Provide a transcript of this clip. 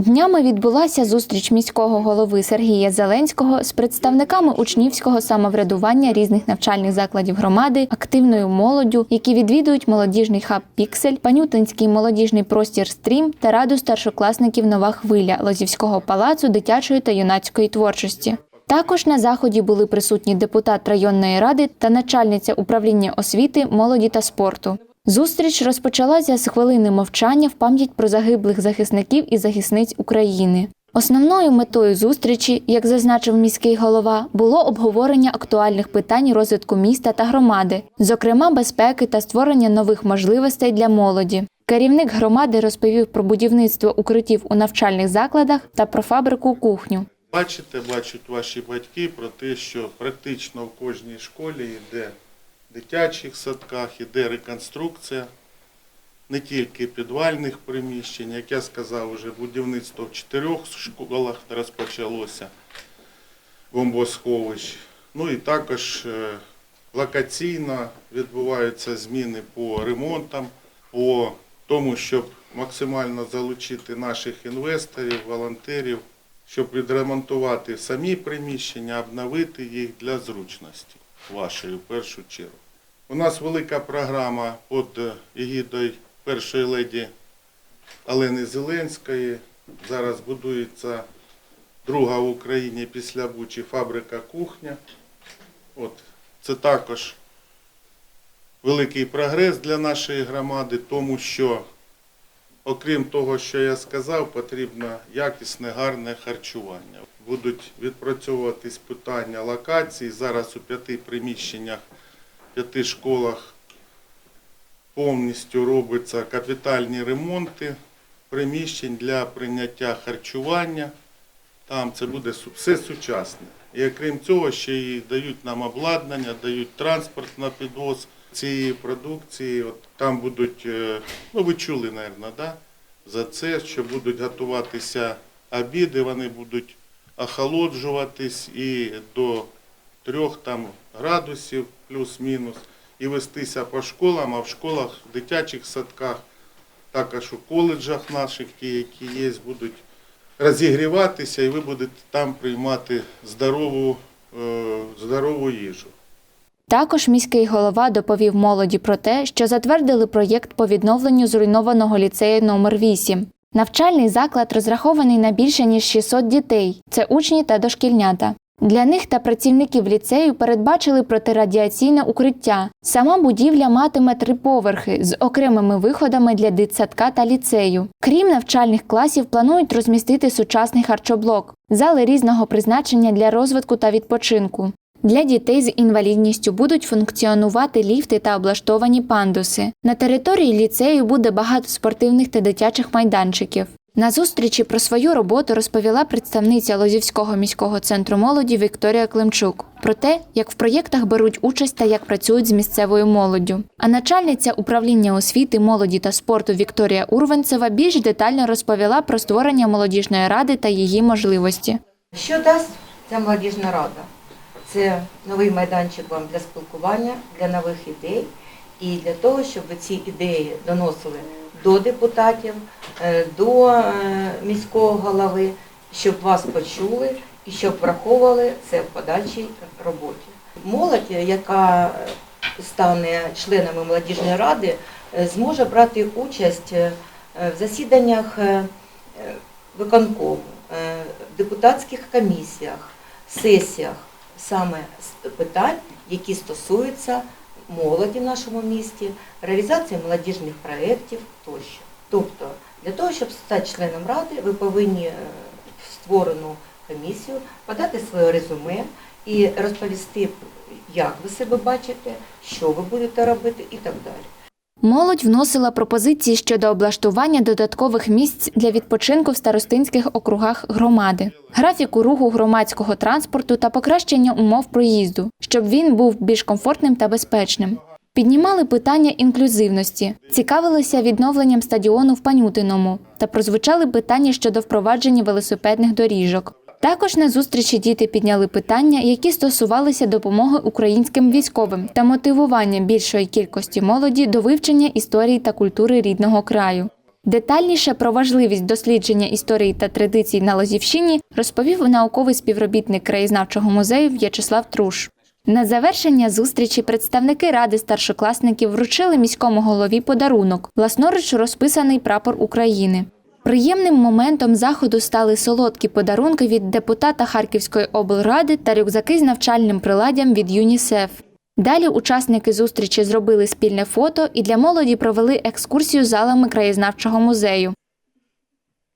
Днями відбулася зустріч міського голови Сергія Зеленського з представниками учнівського самоврядування різних навчальних закладів громади, активною молоддю, які відвідують молодіжний хаб Піксель, Панютинський молодіжний простір Стрім та раду старшокласників Нова хвиля Лозівського палацу дитячої та юнацької творчості. Також на заході були присутні депутат районної ради та начальниця управління освіти, молоді та спорту. Зустріч розпочалася з хвилини мовчання в пам'ять про загиблих захисників і захисниць України. Основною метою зустрічі, як зазначив міський голова, було обговорення актуальних питань розвитку міста та громади, зокрема безпеки та створення нових можливостей для молоді. Керівник громади розповів про будівництво укриттів у навчальних закладах та про фабрику кухню. Бачите, бачать ваші батьки про те, що практично в кожній школі йде дитячих садках, іде реконструкція не тільки підвальних приміщень, як я сказав, вже будівництво в чотирьох школах розпочалося бомбосховищ. Ну і також е, локаційно відбуваються зміни по ремонтам, по тому, щоб максимально залучити наших інвесторів, волонтерів, щоб відремонтувати самі приміщення, обновити їх для зручності вашої в першу чергу. У нас велика програма під егідою першої леді Олени Зеленської. Зараз будується друга в Україні після Бучі фабрика кухня. От. Це також великий прогрес для нашої громади, тому що, окрім того, що я сказав, потрібно якісне, гарне харчування. Будуть відпрацьовуватись питання локації. Зараз у п'яти приміщеннях, п'яти школах повністю робляться капітальні ремонти приміщень для прийняття харчування. Там це буде все сучасне. І окрім цього, ще й дають нам обладнання, дають транспорт на підвоз цієї продукції. От там будуть, е, ну ви чули, мабуть, да? за це, що будуть готуватися обіди, вони будуть охолоджуватись і до трьох там градусів плюс-мінус, і вестися по школам, а в школах, в дитячих садках, також у коледжах наших, ті, які є, будуть розігріватися, і ви будете там приймати здорову, е, здорову їжу. Також міський голова доповів молоді про те, що затвердили проєкт по відновленню зруйнованого ліцею номер 8 Навчальний заклад розрахований на більше ніж 600 дітей. Це учні та дошкільнята. Для них та працівників ліцею передбачили протирадіаційне укриття. Сама будівля матиме три поверхи з окремими виходами для дитсадка та ліцею. Крім навчальних класів, планують розмістити сучасний харчоблок, зали різного призначення для розвитку та відпочинку. Для дітей з інвалідністю будуть функціонувати ліфти та облаштовані пандуси. На території ліцею буде багато спортивних та дитячих майданчиків. На зустрічі про свою роботу розповіла представниця Лозівського міського центру молоді Вікторія Климчук про те, як в проєктах беруть участь та як працюють з місцевою молоддю. А начальниця управління освіти, молоді та спорту Вікторія Урванцева більш детально розповіла про створення молодіжної ради та її можливості. Що дасть ця молодіжна рада? Це новий майданчик вам для спілкування, для нових ідей і для того, щоб ви ці ідеї доносили до депутатів, е, до е, міського голови, щоб вас почули і щоб враховували це в подальшій роботі. Молодь, яка стане членами молодіжної ради, е, зможе брати участь в засіданнях виконкому, е, депутатських комісіях, сесіях саме питань, які стосуються молоді в нашому місті, реалізації молодіжних проєктів тощо. Тобто, для того, щоб стати членом ради, ви повинні е, в створену комісію подати своє резюме і розповісти, як ви себе бачите, що ви будете робити і так далі. Молодь вносила пропозиції щодо облаштування додаткових місць для відпочинку в старостинських округах громади, графіку руху громадського транспорту та покращення умов проїзду, щоб він був більш комфортним та безпечним. Піднімали питання інклюзивності, цікавилися відновленням стадіону в Панютиному та прозвучали питання щодо впровадження велосипедних доріжок. Також на зустрічі діти підняли питання, які стосувалися допомоги українським військовим та мотивування більшої кількості молоді до вивчення історії та культури рідного краю. Детальніше про важливість дослідження історії та традицій на Лозівщині розповів науковий співробітник краєзнавчого музею В'ячеслав Труш. На завершення зустрічі представники ради старшокласників вручили міському голові подарунок власноруч розписаний прапор України. Приємним моментом заходу стали солодкі подарунки від депутата Харківської облради та рюкзаки з навчальним приладдям від ЮНІСЕФ. Далі учасники зустрічі зробили спільне фото і для молоді провели екскурсію залами краєзнавчого музею.